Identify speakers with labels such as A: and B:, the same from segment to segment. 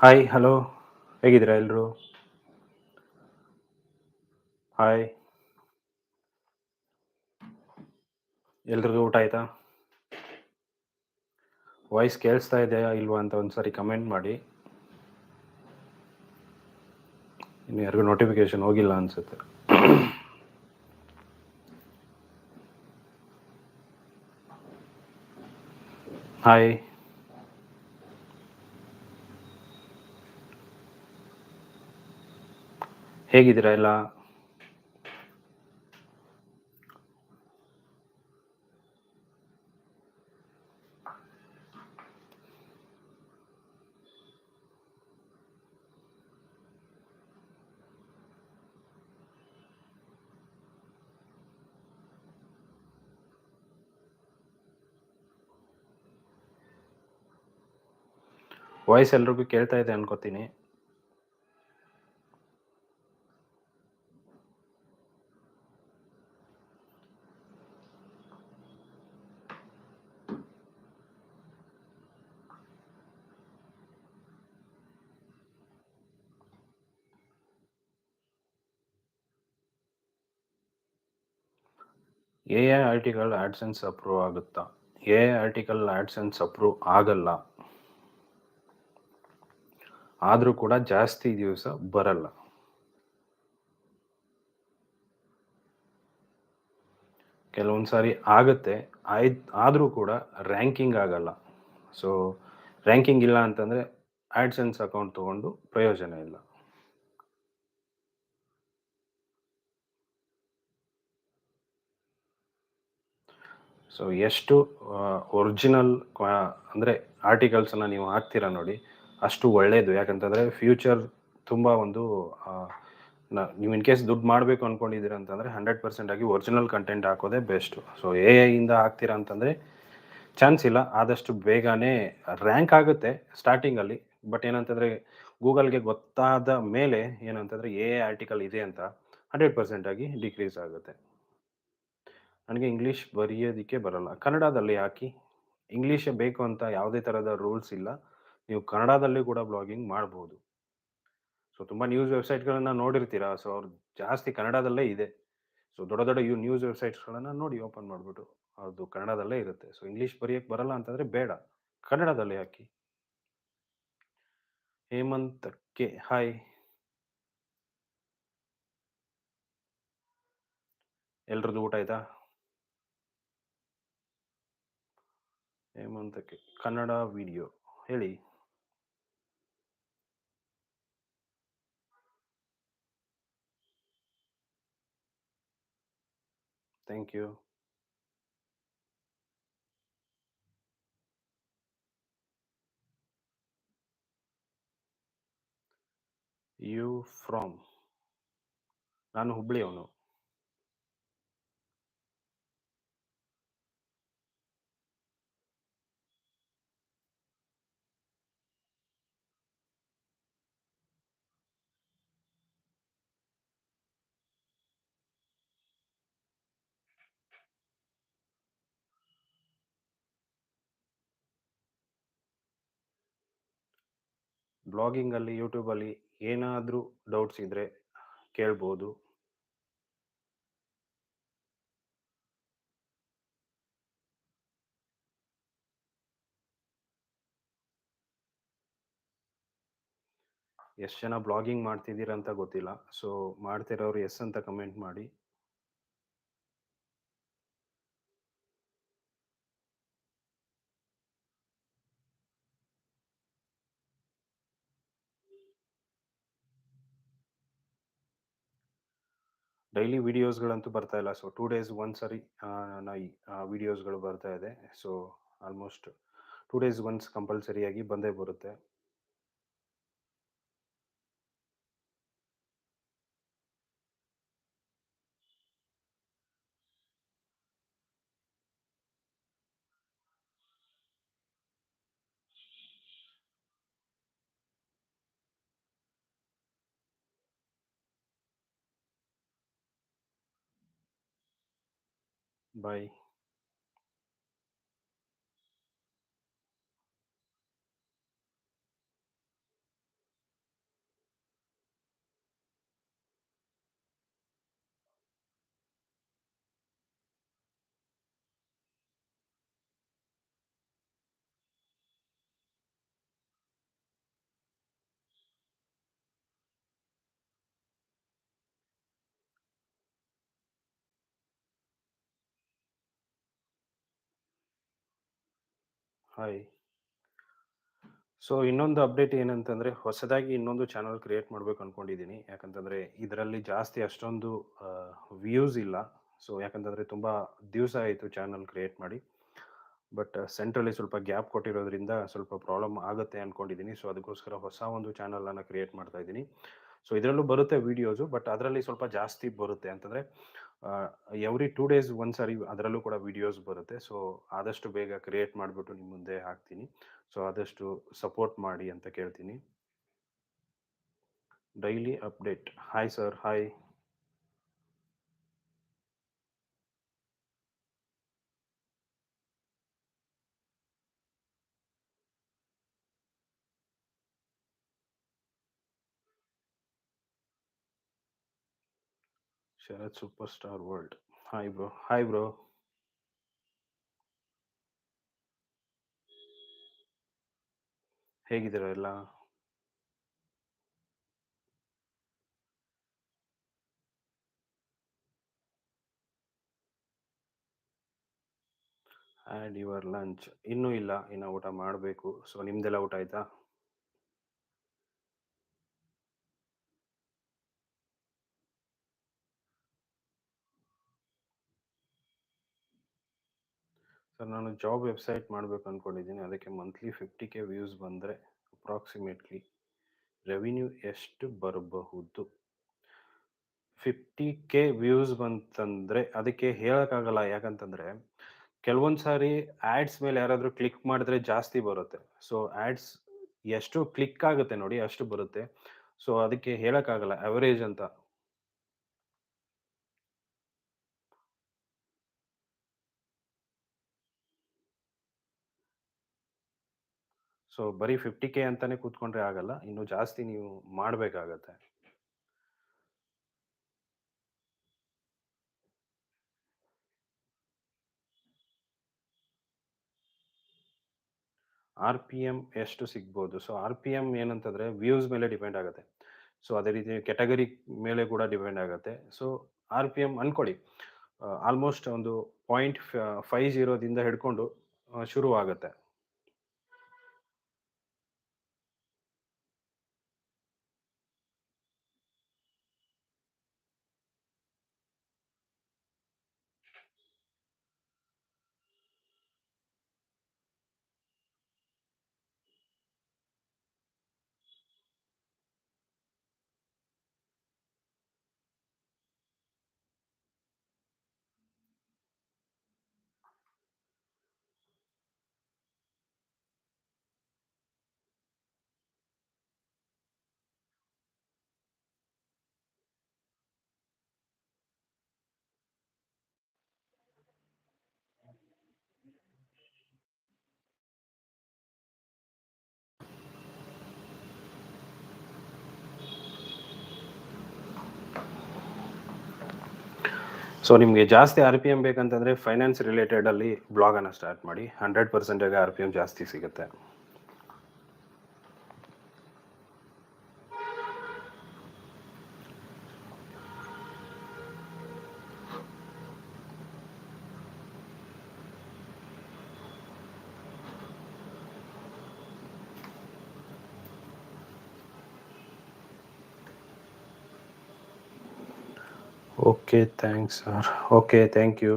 A: Hi hello ಹೇಗಿದ್ದೀರಾ ಎಲ್ಲರೂ hi ಎಲ್ರಿಗೂ ಊಟ ಆಯ್ತಾ? ವಾಯ್ಸ್ ಕೇಳಿಸ್ತಾ ಇದೆಯಾ ಇಲ್ವಾ ಅಂತ ಒಂದ್ಸರಿ ಕಮೆಂಟ್ ಮಾಡಿ. ಇನ್ನು ಯಾರಿಗೂ ನೋಟಿಫಿಕೇಶನ್ ಹೋಗಿಲ್ಲ ಅನ್ಸುತ್ತೆ. ಹಾಯ್ ಹೇಗಿದ್ದೀರಾ ಎಲ್ಲ? ವಾಯ್ಸ್ ಎಲ್ರಿಗೂ ಕೇಳ್ತಾ ಇದೆ ಅನ್ಕೋತೀನಿ. A I article AdSense approve ಆಗುತ್ತಾ? A I article AdSense approve ಆಗಲ್ಲ. ಆದರೂ ಕೂಡ ಜಾಸ್ತಿ ದಿವಸ ಬರಲ್ಲ. ಕೆಲವೊಂದು ಸಾರಿ ಆಗುತ್ತೆ. ಆಯ್ತು, ಆದರೂ ಕೂಡ ರ್ಯಾಂಕಿಂಗ್ ಆಗಲ್ಲ. ಸೊ ರ್ಯಾಂಕಿಂಗ್ ಇಲ್ಲ ಅಂತಂದರೆ ಆ್ಯಡ್ಸೆನ್ಸ್ ಅಕೌಂಟ್ ತೊಗೊಂಡು ಪ್ರಯೋಜನ ಇಲ್ಲ. ಸೊ ಎಷ್ಟು ಒರಿಜಿನಲ್ ಅಂದರೆ ಆರ್ಟಿಕಲ್ಸನ್ನು ನೀವು ಹಾಕ್ತೀರಾ ನೋಡಿ, ಅಷ್ಟು ಒಳ್ಳೆಯದು ಯಾಕಂತಂದರೆ ಫ್ಯೂಚರ್ ತುಂಬ ಒಂದು ನೀವು ಇನ್ ಕೇಸ್ ದುಡ್ಡು ಮಾಡಬೇಕು ಅಂದ್ಕೊಂಡಿದ್ದೀರ ಅಂತಂದರೆ ಹಂಡ್ರೆಡ್ ಪರ್ಸೆಂಟ್ ಆಗಿ ಒರಿಜಿನಲ್ ಕಂಟೆಂಟ್ ಹಾಕೋದೇ ಬೆಸ್ಟು ಸೊ ಎ ಐಯಿಂದ ಹಾಕ್ತೀರಾ ಅಂತಂದರೆ ಚಾನ್ಸ್ ಇಲ್ಲ. ಆದಷ್ಟು ಬೇಗನೆ ರ್ಯಾಂಕ್ ಆಗುತ್ತೆ ಸ್ಟಾರ್ಟಿಂಗಲ್ಲಿ ಬಟ್ ಏನಂತಂದರೆ ಗೂಗಲ್ಗೆ ಗೊತ್ತಾದ ಮೇಲೆ ಏನಂತಂದರೆ ಎ ಆರ್ಟಿಕಲ್ ಇದೆ ಅಂತ ಹಂಡ್ರೆಡ್ ಪರ್ಸೆಂಟ್ ಆಗಿ ಡಿಕ್ರೀಸ್ ಆಗುತ್ತೆ. ನನಗೆ ಇಂಗ್ಲೀಷ್ ಬರೆಯೋದಕ್ಕೆ ಬರಲ್ಲ. ಕನ್ನಡದಲ್ಲಿ ಹಾಕಿ ಇಂಗ್ಲೀಷೇ ಬೇಕು ಅಂತ ಯಾವುದೇ ಥರದ ರೂಲ್ಸ್ ಇಲ್ಲ. ನೀವು ಕನ್ನಡದಲ್ಲಿ ಕೂಡ ಬ್ಲಾಗಿಂಗ್ ಮಾಡ್ಬೋದು. ಸೊ ತುಂಬ ನ್ಯೂಸ್ ವೆಬ್ಸೈಟ್ಗಳನ್ನು ನೋಡಿರ್ತೀರಾ? ಸೊ ಅವ್ರು ಜಾಸ್ತಿ ಕನ್ನಡದಲ್ಲೇ ಇದೆ. ಸೊ ದೊಡ್ಡ ದೊಡ್ಡ ಯೂ ನ್ಯೂಸ್ ವೆಬ್ಸೈಟ್ಸ್ಗಳನ್ನು ನೋಡಿ ಓಪನ್ ಮಾಡಿಬಿಟ್ಟು ಅದು ಕನ್ನಡದಲ್ಲೇ ಇರುತ್ತೆ. ಸೊ ಇಂಗ್ಲೀಷ್ ಬರೆಯೋಕ್ಕೆ ಬರಲ್ಲ ಅಂತಂದರೆ ಬೇಡ. ಕನ್ನಡದಲ್ಲೇ ಹಾಕಿ ಹೇಮಂತ್ ಕೆ ಹಾಯ್ ಎಲ್ರದ್ದು ಊಟ ಆಯ್ತಾ? ಹೇಮಂತ್ ಕೆ ಕನ್ನಡ ವಿಡಿಯೋ ಹೇಳಿ. Thank you. ಯು ಫ್ರಾಮ್ ನಾನು ಹುಬ್ಳಿಯವನು ಬ್ಲಾಗಿಂಗಲ್ಲಿ, ಯೂಟ್ಯೂಬಲ್ಲಿ ಏನಾದರೂ ಡೌಟ್ಸ್ ಇದ್ದರೆ ಕೇಳ್ಬೋದು. ಎಷ್ಟು ಜನ ಬ್ಲಾಗಿಂಗ್ ಮಾಡ್ತಿದ್ದೀರಾ ಅಂತ ಗೊತ್ತಿಲ್ಲ. ಸೊ, ಮಾಡ್ತಿರೋರು ಎಸ್ ಅಂತ ಕಮೆಂಟ್ ಮಾಡಿ. ಡೈಲಿ ವಿಡಿಯೋಸ್ಗಳಂತೂ ಬರ್ತಾ ಇಲ್ಲ. ಸೊ, ಟೂ ಡೇಸ್ ಒಂದ್ಸರಿ ವೀಡಿಯೋಸ್ಗಳು ಬರ್ತಾ ಇದೆ. So, almost two days once ಕಂಪಲ್ಸರಿಯಾಗಿ ಬಂದೇ ಬರುತ್ತೆ. Bye. ಹಾಯ್ ಸೊ ಇನ್ನೊಂದು ಅಪ್ಡೇಟ್ ಏನಂತಂದರೆ, ಹೊಸದಾಗಿ ಇನ್ನೊಂದು ಚಾನಲ್ ಕ್ರಿಯೇಟ್ ಮಾಡಬೇಕು ಅಂದ್ಕೊಂಡಿದ್ದೀನಿ ಯಾಕಂತಂದರೆ, ಇದರಲ್ಲಿ ಜಾಸ್ತಿ ಅಷ್ಟೊಂದು ವ್ಯೂಸ್ ಇಲ್ಲ. ಸೊ ಯಾಕಂತಂದರೆ ತುಂಬ ದಿವಸ ಆಯಿತು ಚಾನಲ್ ಕ್ರಿಯೇಟ್ ಮಾಡಿ. ಬಟ್ ಸೆಂಟ್ರಲ್ಲಿ ಸ್ವಲ್ಪ ಗ್ಯಾಪ್ ಕೊಟ್ಟಿರೋದ್ರಿಂದ ಸ್ವಲ್ಪ ಪ್ರಾಬ್ಲಮ್ ಆಗುತ್ತೆ ಅನ್ಕೊಂಡಿದ್ದೀನಿ ಸೊ ಅದಕ್ಕೋಸ್ಕರ ಹೊಸ ಒಂದು ಚಾನಲನ್ನು ಕ್ರಿಯೇಟ್ ಮಾಡ್ತಾ ಇದ್ದೀನಿ ಸೊ ಇದರಲ್ಲೂ ಬರುತ್ತೆ ವಿಡಿಯೋಸು ಬಟ್ ಅದರಲ್ಲಿ ಸ್ವಲ್ಪ ಜಾಸ್ತಿ ಬರುತ್ತೆ. ಅಂತಂದರೆ ಎವ್ರಿ ಟೂ ಡೇಸ್ ಒಂದ್ಸರಿ ಸಾರಿ ಅದರಲ್ಲೂ ಕೂಡ ವೀಡಿಯೋಸ್ ಬರುತ್ತೆ. ಸೊ, ಆದಷ್ಟು ಬೇಗ ಕ್ರಿಯೇಟ್ ಮಾಡಿಬಿಟ್ಟು ನಿಮ್ಮ ಮುಂದೆ ಹಾಕ್ತೀನಿ. ಸೊ, ಆದಷ್ಟು ಸಪೋರ್ಟ್ ಮಾಡಿ ಅಂತ ಕೇಳ್ತೀನಿ. Daily update. Hi sir, hi. Sharath super star world hi bro hi bro ಹೇಗಿದ್ದೀರಾ ಎಲ್ಲ? And your lunch. ಇನ್ನೂ ಇಲ್ಲ. ಇನ್ನು ಊಟ ಮಾಡಬೇಕು. ಸೊ ನಿಮ್ದೆಲ್ಲ ಊಟ ಆಯ್ತಾ? ಸರ್ ನಾನು ಜಾಬ್ ವೆಬ್ಸೈಟ್ ಮಾಡಬೇಕು ಅಂದ್ಕೊಂಡಿದ್ದೀನಿ ಅದಕ್ಕೆ ಮಂತ್ಲಿ ಫಿಫ್ಟಿ ಕೆ ವ್ಯೂಸ್ ಬಂದರೆ ಅಪ್ರಾಕ್ಸಿಮೇಟ್ಲಿ ರೆವಿನ್ಯೂ ಎಷ್ಟು ಬರಬಹುದು? ಫಿಫ್ಟಿ ಕೆ ವ್ಯೂಸ್ ಬಂತಂದರೆ ಅದಕ್ಕೆ ಹೇಳೋಕ್ಕಾಗಲ್ಲ. ಯಾಕಂತಂದರೆ ಕೆಲವೊಂದು ಸಾರಿ ಆ್ಯಡ್ಸ್ ಮೇಲೆ ಯಾರಾದರೂ ಕ್ಲಿಕ್ ಮಾಡಿದ್ರೆ ಜಾಸ್ತಿ ಬರುತ್ತೆ. ಸೊ ಆ್ಯಡ್ಸ್ ಎಷ್ಟು ಕ್ಲಿಕ್ ಆಗುತ್ತೆ ನೋಡಿ ಅಷ್ಟು ಬರುತ್ತೆ. ಸೊ ಅದಕ್ಕೆ ಹೇಳೋಕ್ಕಾಗಲ್ಲ. ಅವರೇಜ್ ಅಂತ. ಸೊ ಬರೀ ಫಿಫ್ಟಿ ಕೆ ಅಂತಾನೆ ಕೂತ್ಕೊಂಡ್ರೆ ಆಗಲ್ಲ. ಇನ್ನು ಜಾಸ್ತಿ ನೀವು ಮಾಡಬೇಕಾಗತ್ತೆ. ಆರ್ ಪಿ ಎಂ ಎಷ್ಟು ಸಿಗ್ಬೋದು? ಸೊ ಆರ್ ಪಿ ಎಂ ಏನಂತಂದ್ರೆ ವ್ಯೂಸ್ ಮೇಲೆ ಡಿಪೆಂಡ್ ಆಗುತ್ತೆ. ಸೊ ಅದೇ ರೀತಿ ಕೆಟಗರಿ ಮೇಲೆ ಕೂಡ ಡಿಪೆಂಡ್ ಆಗುತ್ತೆ. ಸೊ ಆರ್ ಪಿ ಎಂ ಅನ್ಕೊಳ್ಳಿ. ಆಲ್ಮೋಸ್ಟ್ ಒಂದು ಪಾಯಿಂಟ್ ಫೈವ್ ಜೀರೋದಿಂದ ಹಿಡ್ಕೊಂಡು ಶುರು ಆಗುತ್ತೆ ಸೊ ನಿಮಗೆ ಜಾಸ್ತಿ ಆರ್ ಪಿ ಎಂ ಬೇಕಂತಂದರೆ ಫೈನಾನ್ಸ್ ರಿಲೇಟೆಡಲ್ಲಿ ಬ್ಲಾಗನ್ನು ಸ್ಟಾರ್ಟ್ ಮಾಡಿ ಹಂಡ್ರೆಡ್ ಪರ್ಸೆಂಟಾಗಿ ಆರ್ ಪಿ ಎಂ ಜಾಸ್ತಿ ಸಿಗುತ್ತೆ. Okay thanks sir okay thank you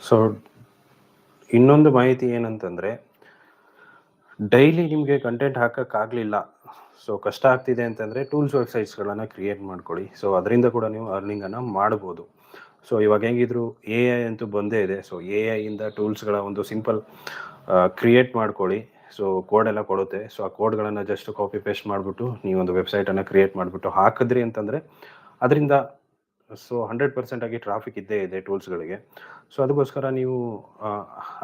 A: so ಇನ್ನೊಂದು ಮಾಹಿತಿ ಏನಂತಂದರೆ ಡೈಲಿ ನಿಮಗೆ ಕಂಟೆಂಟ್ ಹಾಕೋಕ್ಕಾಗಲಿಲ್ಲ ಸೊ ಕಷ್ಟ ಆಗ್ತಿದೆ ಅಂತಂದರೆ ಟೂಲ್ಸ್ ವೆಬ್ಸೈಟ್ಸ್ಗಳನ್ನು ಕ್ರಿಯೇಟ್ ಮಾಡ್ಕೊಳ್ಳಿ. ಸೊ ಅದರಿಂದ ಕೂಡ ನೀವು ಅರ್ನಿಂಗನ್ನು ಮಾಡ್ಬೋದು. ಸೊ ಇವಾಗ ಹೆಂಗಿದ್ರು ಎ ಐ ಅಂತೂ ಬಂದೇ ಇದೆ. ಸೊ ಎ ಐಯಿಂದ ಟೂಲ್ಸ್ಗಳ ಒಂದು ಸಿಂಪಲ್ ಕ್ರಿಯೇಟ್ ಮಾಡ್ಕೊಳ್ಳಿ. ಸೊ ಕೋಡ್ ಎಲ್ಲ ಕೊಡುತ್ತೆ. ಸೊ ಆ ಕೋಡ್ಗಳನ್ನು ಜಸ್ಟ್ ಕಾಪಿ ಪೇಸ್ಟ್ ಮಾಡಿಬಿಟ್ಟು ನೀವೊಂದು ವೆಬ್ಸೈಟನ್ನು ಕ್ರಿಯೇಟ್ ಮಾಡಿಬಿಟ್ಟು ಹಾಕಿದ್ರಿ ಅಂತಂದರೆ, ಅದರಿಂದ ಸೊ ಹಂಡ್ರೆಡ್ ಪರ್ಸೆಂಟ್ ಆಗಿ ಟ್ರಾಫಿಕ್ ಇದ್ದೇ ಇದೆ ಟೂಲ್ಸ್ಗಳಿಗೆ ಸೊ ಅದಕ್ಕೋಸ್ಕರ ನೀವು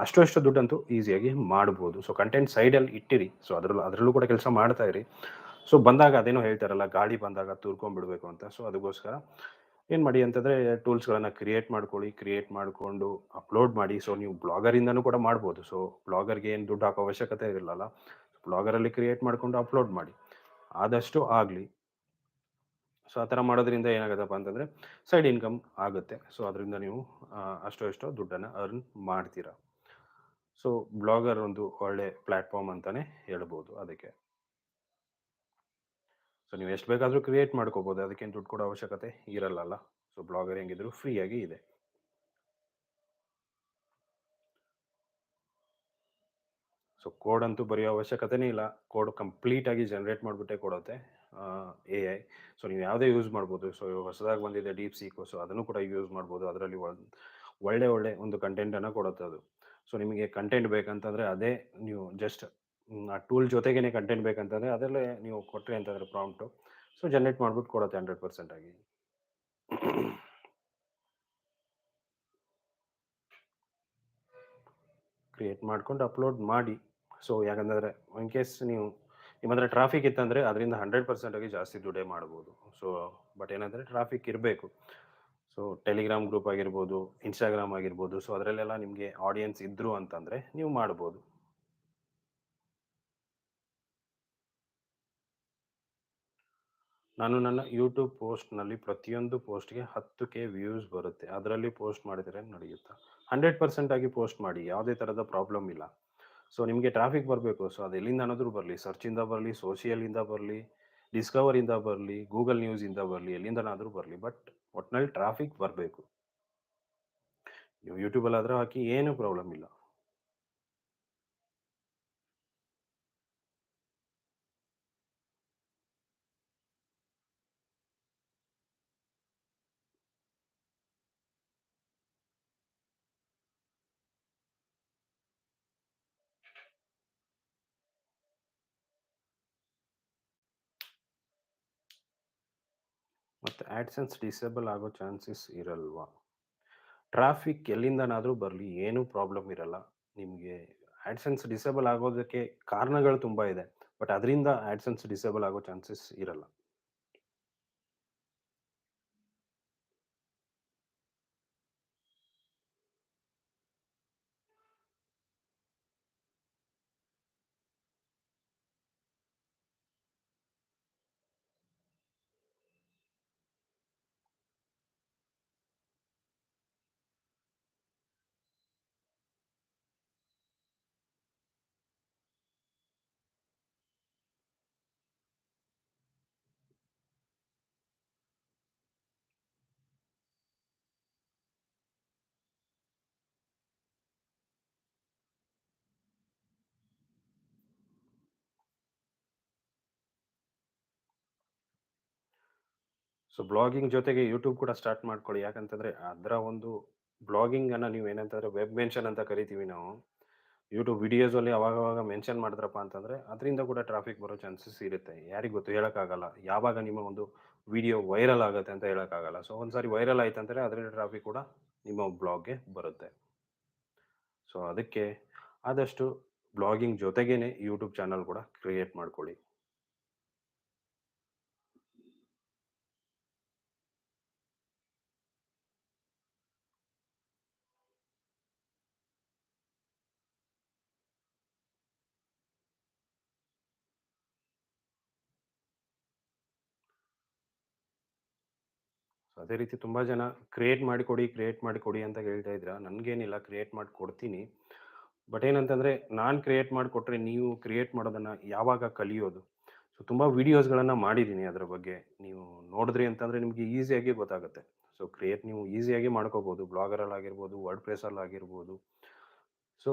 A: ಅಷ್ಟು ಅಷ್ಟು ದುಡ್ಡಂತೂ ಈಸಿಯಾಗಿ ಮಾಡ್ಬೋದು. ಸೊ ಕಂಟೆಂಟ್ ಸೈಡಲ್ಲಿ ಇಟ್ಟಿರಿ. ಸೊ ಅದರಲ್ಲೂ ಅದರಲ್ಲೂ ಕೂಡ ಕೆಲಸ ಮಾಡ್ತಾ ಇರಿ. ಸೊ ಬಂದಾಗ ಅದೇನೋ ಹೇಳ್ತಾರಲ್ಲ ಗಾಡಿ ಬಂದಾಗ ತೂರ್ಕೊಂಡ್ಬಿಡ್ಬೇಕು ಅಂತ. ಸೊ ಅದಕ್ಕೋಸ್ಕರ ಏನು ಮಾಡಿ ಅಂತಂದರೆ ಟೂಲ್ಸ್ಗಳನ್ನು ಕ್ರಿಯೇಟ್ ಮಾಡ್ಕೊಳ್ಳಿ ಕ್ರಿಯೇಟ್ ಮಾಡಿಕೊಂಡು ಅಪ್ಲೋಡ್ ಮಾಡಿ. ಸೊ ನೀವು ಬ್ಲಾಗರಿಂದನೂ ಕೂಡ ಮಾಡ್ಬೋದು. ಸೊ ಬ್ಲಾಗರ್ಗೆ ಏನು ದುಡ್ಡು ಹಾಕೋ ಅವಶ್ಯಕತೆ ಇರಲ್ಲ ಬ್ಲಾಗರಲ್ಲಿ ಕ್ರಿಯೇಟ್ ಮಾಡಿಕೊಂಡು ಅಪ್ಲೋಡ್ ಮಾಡಿ. ಆದಷ್ಟು ಆಗಲಿ. ಸೊ ಆ ಥರ ಮಾಡೋದ್ರಿಂದ ಏನಾಗುತ್ತಪ್ಪ ಅಂತಂದರೆ ಸೈಡ್ ಇನ್ಕಮ್ ಆಗುತ್ತೆ. ಸೊ ಅದರಿಂದ ನೀವು ಅಷ್ಟೋ ಎಷ್ಟೋ ದುಡ್ಡನ್ನು ಅರ್ನ್ ಮಾಡ್ತೀರಾ. ಸೊ ಬ್ಲಾಗರ್ ಒಂದು ಒಳ್ಳೆ ಪ್ಲ್ಯಾಟ್ಫಾರ್ಮ್ ಅಂತಲೇ ಹೇಳ್ಬೋದು ಅದಕ್ಕೆ. ಸೊ ನೀವು ಎಷ್ಟು ಬೇಕಾದರೂ ಕ್ರಿಯೇಟ್ ಮಾಡ್ಕೋಬೋದು. ಅದಕ್ಕೇನು ದುಡ್ಡು ಕೊಡೋ ಅವಶ್ಯಕತೆ ಇರಲ್ಲಲ್ಲ ಸೊ ಬ್ಲಾಗರ್ ಹೆಂಗಿದ್ರು ಫ್ರೀಯಾಗಿ ಇದೆ. ಸೊ ಕೋಡ್ ಅಂತೂ ಬರೆಯೋ ಅವಶ್ಯಕತೆನೇ ಇಲ್ಲ. ಕೋಡ್ ಕಂಪ್ಲೀಟಾಗಿ ಜನ್ರೇಟ್ ಮಾಡಿಬಿಟ್ಟೆ ಕೊಡುತ್ತೆ ಎ ಐ ಸೊ ನೀವು ಯಾವುದೇ ಯೂಸ್ ಮಾಡ್ಬೋದು. ಸೊ ಹೊಸದಾಗಿ ಬಂದಿದೆ ಡೀಪ್ ಸೀಕು ಸೊ ಅದನ್ನು ಕೂಡ ಯೂಸ್ ಮಾಡ್ಬೋದು. ಅದರಲ್ಲಿ ಒಳ್ಳೆ ಒಳ್ಳೆ ಒಂದು ಕಂಟೆಂಟನ್ನು ಕೊಡುತ್ತೆ ಅದು. ಸೊ ನಿಮಗೆ ಕಂಟೆಂಟ್ ಬೇಕಂತಂದರೆ ಅದೇ ನೀವು ಜಸ್ಟ್ ಆ ಟೂಲ್ ಜೊತೆಗೇನೆ ಕಂಟೆಂಟ್ ಬೇಕಂತಂದರೆ ಅದರಲ್ಲೇ ನೀವು ಕೊಟ್ಟರೆ ಅಂತಂದರೆ ಪ್ರಾಂಪ್ಟು ಸೊ ಜನ್ರೇಟ್ ಮಾಡ್ಬಿಟ್ಟು ಕೊಡುತ್ತೆ ಹಂಡ್ರೆಡ್ ಪರ್ಸೆಂಟ್ ಆಗಿ. ಕ್ರಿಯೇಟ್ ಮಾಡ್ಕೊಂಡು ಅಪ್ಲೋಡ್ ಮಾಡಿ. ಸೊ ಯಾಕಂದರೆ ಇನ್ ಕೇಸ್ ನೀವು ನಿಮ್ಮ ಹತ್ರ ಟ್ರಾಫಿಕ್ ಇತ್ತಂದರೆ ಅದರಿಂದ ಹಂಡ್ರೆಡ್ ಪರ್ಸೆಂಟಾಗಿ ಜಾಸ್ತಿ ದುಡೇ ಮಾಡ್ಬೋದು. ಸೊ ಬಟ್ ಏನಂದರೆ ಟ್ರಾಫಿಕ್ ಇರಬೇಕು. ಸೊ ಟೆಲಿಗ್ರಾಮ್ ಗ್ರೂಪ್ ಆಗಿರ್ಬೋದು ಇನ್ಸ್ಟಾಗ್ರಾಮ್ ಆಗಿರ್ಬೋದು ಸೊ ಅದರಲ್ಲೆಲ್ಲ ನಿಮಗೆ ಆಡಿಯನ್ಸ್ ಇದ್ದರು ಅಂತಂದರೆ ನೀವು ಮಾಡ್ಬೋದು. ನಾನು ನನ್ನ ಯೂಟ್ಯೂಬ್ ಪೋಸ್ಟ್ನಲ್ಲಿ ಪ್ರತಿಯೊಂದು ಪೋಸ್ಟ್ಗೆ ಹತ್ತು ಕೆ ವ್ಯೂಸ್ ಬರುತ್ತೆ. ಅದರಲ್ಲಿ ಪೋಸ್ಟ್ ಮಾಡಿದರೆ ನಡೆಯುತ್ತಾ? ಹಂಡ್ರೆಡ್ ಪರ್ಸೆಂಟ್ ಆಗಿ ಪೋಸ್ಟ್ ಮಾಡಿ. ಯಾವುದೇ ಥರದ ಪ್ರಾಬ್ಲಮ್ ಇಲ್ಲ. ಸೊ ನಿಮಗೆ ಟ್ರಾಫಿಕ್ ಬರಬೇಕು. ಸೊ ಅದು ಎಲ್ಲಿಂದ ಅನ್ನೋದ್ರು ಬರಲಿ. ಸರ್ಚಿಂದ ಬರಲಿ ಸೋಷಿಯಲಿಂದ ಬರಲಿ ಡಿಸ್ಕವರಿಂದ ಬರಲಿ ಗೂಗಲ್ ನ್ಯೂಸಿಂದ ಬರಲಿ, ಎಲ್ಲಿಂದನಾದರೂ ಬರಲಿ. ಬಟ್ ಒಟ್ಟಿನಲ್ಲಿ ಟ್ರಾಫಿಕ್ ಬರಬೇಕು. ನೀವು ಯೂಟ್ಯೂಬಲ್ಲಿ ಆದರೂ ಹಾಕಿ ಏನೂ ಪ್ರಾಬ್ಲಮ್ ಇಲ್ಲ. ಮತ್ತು ಆಡ್ಸೆನ್ಸ್ ಡಿಸೇಬಲ್ ಆಗೋ ಚಾನ್ಸಸ್ ಇರಲ್ವಾ? ಟ್ರಾಫಿಕ್ ಎಲ್ಲಿಂದನಾದರೂ ಬರಲಿ, ಏನೂ ಪ್ರಾಬ್ಲಮ್ ಇರಲ್ಲ. ನಿಮಗೆ ಆಡ್ಸೆನ್ಸ್ ಡಿಸೇಬಲ್ ಆಗೋದಕ್ಕೆ ಕಾರಣಗಳು ತುಂಬ ಇದೆ. ಬಟ್ ಅದರಿಂದ ಆಡ್ಸೆನ್ಸ್ ಡಿಸೇಬಲ್ ಆಗೋ ಚಾನ್ಸಸ್ ಇರಲ್ಲ. ಸೊ ಬ್ಲಾಗಿಂಗ್ ಜೊತೆಗೆ ಯೂಟ್ಯೂಬ್ ಕೂಡ ಸ್ಟಾರ್ಟ್ ಮಾಡ್ಕೊಳ್ಳಿ. ಯಾಕಂತಂದ್ರೆ ಅದರ ಒಂದು ಬ್ಲಾಗಿಂಗನ್ನು ನೀವು ಏನಂತಂದ್ರೆ ವೆಬ್ ಮೆನ್ಷನ್ ಅಂತ ಕರಿತೀವಿ ನಾವು. ಯೂಟ್ಯೂಬ್ ವಿಡಿಯೋಸಲ್ಲಿ ಅವಾಗವಾಗ ಮೆನ್ಷನ್ ಮಾಡಿದ್ರಪ್ಪ ಅಂತಂದ್ರೆ ಅದರಿಂದ ಕೂಡ ಟ್ರಾಫಿಕ್ ಬರೋ ಚಾನ್ಸಸ್ ಇರುತ್ತೆ. ಯಾರಿಗೂ ಗೊತ್ತು, ಹೇಳೋಕ್ಕಾಗಲ್ಲ. ಯಾವಾಗ ನಿಮ್ಮ ಒಂದು ವಿಡಿಯೋ ವೈರಲ್ ಆಗುತ್ತೆ ಅಂತ ಹೇಳೋಕ್ಕಾಗಲ್ಲ. ಸೊ ಒಂದ್ಸಾರಿ ವೈರಲ್ ಆಯ್ತು ಅಂದರೆ ಅದರಿಂದ ಟ್ರಾಫಿಕ್ ಕೂಡ ನಿಮ್ಮ ಬ್ಲಾಗ್ಗೆ ಬರುತ್ತೆ. ಸೊ ಅದಕ್ಕೆ ಆದಷ್ಟು ಬ್ಲಾಗಿಂಗ್ ಜೊತೆಗೇನೆ ಯೂಟ್ಯೂಬ್ ಚಾನಲ್ ಕೂಡ ಕ್ರಿಯೇಟ್ ಮಾಡ್ಕೊಳ್ಳಿ. ಅದೇ ರೀತಿ ತುಂಬ ಜನ ಕ್ರಿಯೇಟ್ ಮಾಡಿ ಕೊಡಿ ಕ್ರಿಯೇಟ್ ಮಾಡಿ ಕೊಡಿ ಅಂತ ಹೇಳ್ತಾ ಇದ್ರ. ನನಗೇನಿಲ್ಲ ಕ್ರಿಯೇಟ್ ಮಾಡಿ ಕೊಡ್ತೀನಿ ಬಟ್ ಏನಂತಂದ್ರೆ, ನಾನು ಕ್ರಿಯೇಟ್ ಮಾಡಿಕೊಟ್ರೆ ನೀವು ಕ್ರಿಯೇಟ್ ಮಾಡೋದನ್ನ ಯಾವಾಗ ಕಲಿಯೋದು? ಸೊ ತುಂಬ ವೀಡಿಯೋಸ್ಗಳನ್ನು ಮಾಡಿದ್ದೀನಿ ಅದರ ಬಗ್ಗೆ. ನೀವು ನೋಡಿದ್ರಿ ಅಂತಂದರೆ ನಿಮಗೆ ಈಸಿಯಾಗಿ ಗೊತ್ತಾಗುತ್ತೆ. ಸೊ ಕ್ರಿಯೇಟ್ ನೀವು ಈಸಿಯಾಗಿ ಬ್ಲಾಗರ್ ಬ್ಲಾಗರಲ್ಲಿ ಆಗಿರ್ಬೋದು ವರ್ಡ್ ಅಲ್ಲಿ ಆಗಿರ್ಬೋದು ಸೊ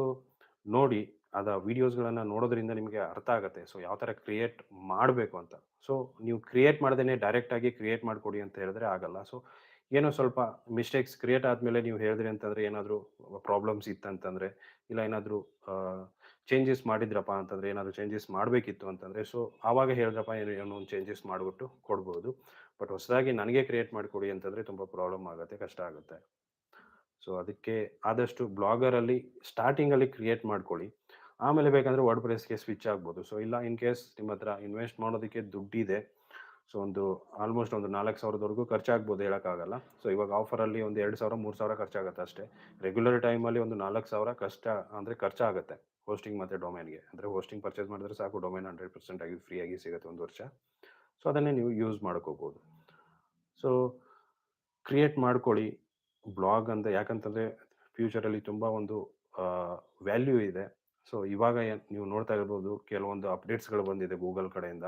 A: ನೋಡಿ ಅದ ವಿಡಿಯೋಸ್ಗಳನ್ನು ನೋಡೋದ್ರಿಂದ ನಿಮಗೆ ಅರ್ಥ ಆಗುತ್ತೆ. ಸೊ, ಯಾವ ಥರ ಕ್ರಿಯೇಟ್ ಮಾಡಬೇಕು ಅಂತ. ಸೊ, ನೀವು ಕ್ರಿಯೇಟ್ ಮಾಡ್ದೇ ಡೈರೆಕ್ಟಾಗಿ ಕ್ರಿಯೇಟ್ ಮಾಡಿಕೊಡಿ ಅಂತ ಹೇಳಿದ್ರೆ ಆಗಲ್ಲ. ಸೊ, ಏನೋ ಸ್ವಲ್ಪ ಮಿಸ್ಟೇಕ್ಸ್ ಕ್ರಿಯೇಟ್ ಆದಮೇಲೆ ನೀವು ಹೇಳಿದ್ರಿ ಅಂತಂದರೆ ಏನಾದರೂ ಪ್ರಾಬ್ಲಮ್ಸ್ ಇತ್ತಂತಂದರೆ, ಇಲ್ಲ ಏನಾದರೂ ಚೇಂಜಸ್ ಮಾಡಿದ್ರಪ್ಪ ಅಂತಂದರೆ, ಏನಾದರೂ ಚೇಂಜಸ್ ಮಾಡಬೇಕಿತ್ತು ಅಂತಂದರೆ, ಸೊ, ಆವಾಗ ಹೇಳಿದ್ರಪ್ಪ ಏನು, ಏನೋ ಒಂದು ಚೇಂಜಸ್ ಮಾಡಿಬಿಟ್ಟು ಕೊಡ್ಬೋದು. ಬಟ್ ಹೊಸದಾಗಿ ನನಗೆ ಕ್ರಿಯೇಟ್ ಮಾಡಿಕೊಡಿ ಅಂತಂದರೆ ತುಂಬ ಪ್ರಾಬ್ಲಮ್ ಆಗುತ್ತೆ, ಕಷ್ಟ ಆಗುತ್ತೆ. ಸೊ, ಅದಕ್ಕೆ ಆದಷ್ಟು ಬ್ಲಾಗರಲ್ಲಿ, ಸ್ಟಾರ್ಟಿಂಗಲ್ಲಿ ಕ್ರಿಯೇಟ್ ಮಾಡ್ಕೊಳ್ಳಿ ಆಮೇಲೆ ಬೇಕಂದ್ರೆ ವರ್ಡ್ ಪ್ರೆಸ್ಗೆ ಸ್ವಿಚ್ ಆಗ್ಬೋದು. ಸೊ ಇಲ್ಲ ಇನ್ ಕೇಸ್ ನಿಮ್ಮ ಹತ್ರ ಇನ್ವೆಸ್ಟ್ ಮಾಡೋದಕ್ಕೆ ದುಡ್ಡಿದೆ ಸೊ ಒಂದು ಆಲ್ಮೋಸ್ಟ್ ಒಂದು ನಾಲ್ಕು ಸಾವಿರದವರೆಗೂ ಖರ್ಚಾಗ್ಬೋದು ಹೇಳೋಕ್ಕಾಗಲ್ಲ. ಸೊ ಇವಾಗ ಆಫರಲ್ಲಿ ಒಂದು ಎರಡು ಸಾವಿರ, ಮೂರು ಸಾವಿರ ಖರ್ಚಾಗುತ್ತೆ ಅಷ್ಟೇ. ರೆಗ್ಯುಲರ್ ಟೈಮಲ್ಲಿ ಒಂದು ನಾಲ್ಕು ಸಾವಿರ ಕಷ್ಟ ಅಂದರೆ ಖರ್ಚಾಗುತ್ತೆ ಹೋಸ್ಟಿಂಗ್ ಮತ್ತು ಡೊಮೈನ್ಗೆ ಅಂದರೆ ಹೋಸ್ಟಿಂಗ್ ಪರ್ಚೇಸ್ ಮಾಡಿದ್ರೆ ಸಾಕು ಡೊಮೈನ್ ಹಂಡ್ರೆಡ್ ಪರ್ಸೆಂಟ್ ಆಗಿ ಫ್ರೀಯಾಗಿ ಸಿಗುತ್ತೆ ಒಂದು ವರ್ಷ. ಸೊ ಅದನ್ನೇ ನೀವು ಯೂಸ್ ಮಾಡ್ಕೋಬೋದು. ಸೊ ಕ್ರಿಯೇಟ್ ಮಾಡ್ಕೊಳ್ಳಿ. ಬ್ಲಾಗ್ ಅಂತ ಯಾಕಂತಂದರೆ ಫ್ಯೂಚರಲ್ಲಿ ತುಂಬ ಒಂದು ವ್ಯಾಲ್ಯೂ ಇದೆ. ಸೊ, ಇವಾಗ ನೀವು ನೋಡ್ತಾ ಇರ್ಬೋದು, ಕೆಲವೊಂದು ಅಪ್ಡೇಟ್ಸ್ಗಳು ಬಂದಿದೆ ಗೂಗಲ್ ಕಡೆಯಿಂದ.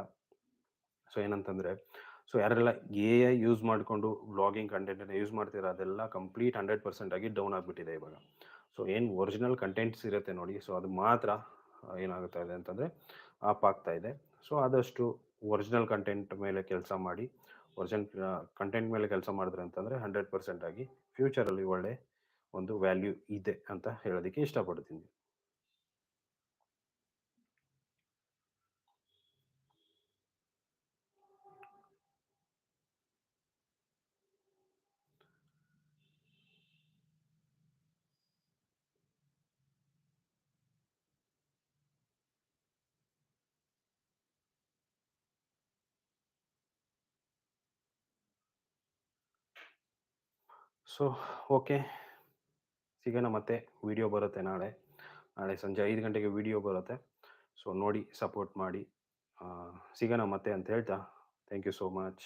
A: ಸೊ, ಏನಂತಂದರೆ, ಸೊ, ಯಾರೆಲ್ಲ ಎ ಐ ಯೂಸ್ ಮಾಡಿಕೊಂಡು ವ್ಲಾಗಿಂಗ್ ಕಂಟೆಂಟನ್ನು ಯೂಸ್ ಮಾಡ್ತೀರಾ, ಅದೆಲ್ಲ ಕಂಪ್ಲೀಟ್ ಹಂಡ್ರೆಡ್ ಪರ್ಸೆಂಟ್ ಆಗಿ ಡೌನ್ ಆಗಿಬಿಟ್ಟಿದೆ ಇವಾಗ. ಸೊ, ಏನು ಒರಿಜಿನಲ್ ಕಂಟೆಂಟ್ಸ್ ಇರುತ್ತೆ ನೋಡಿ, ಸೊ, ಅದು ಮಾತ್ರ ಏನಾಗುತ್ತಾ ಏನಾಗ್ತಾ ಇದೆ ಅಂತಂದರೆ ಆಪ್ ಆಗ್ತಾ ಇದೆ. ಸೊ, ಆದಷ್ಟು ಒರಿಜಿನಲ್ ಕಂಟೆಂಟ್ ಮೇಲೆ ಕೆಲಸ ಮಾಡಿ, ಒರಿಜಿನಲ್ ಕಂಟೆಂಟ್ ಮೇಲೆ ಕೆಲಸ ಮಾಡಿದ್ರೆ ಅಂತಂದರೆ ಹಂಡ್ರೆಡ್ ಪರ್ಸೆಂಟ್ ಆಗಿ ಫ್ಯೂಚರಲ್ಲಿ ಒಳ್ಳೆ ಒಂದು ವ್ಯಾಲ್ಯೂ ಇದೆ ಅಂತ ಹೇಳೋದಕ್ಕೆ ಇಷ್ಟಪಡ್ತೀನಿ. ಸೊ ಓಕೆ ಸಿಗೋಣ ಮತ್ತೆ ವಿಡಿಯೋ ಬರುತ್ತೆ ನಾಳೆ. ನಾಳೆ ಸಂಜೆ ಐದು ಗಂಟೆಗೆ ವಿಡಿಯೋ ಬರುತ್ತೆ. ಸೊ ನೋಡಿ ಸಪೋರ್ಟ್ ಮಾಡಿ. ಸಿಗೋಣ ಮತ್ತೆ ಅಂತ ಹೇಳ್ತಾ ಥ್ಯಾಂಕ್ ಯು ಸೋ ಮಚ್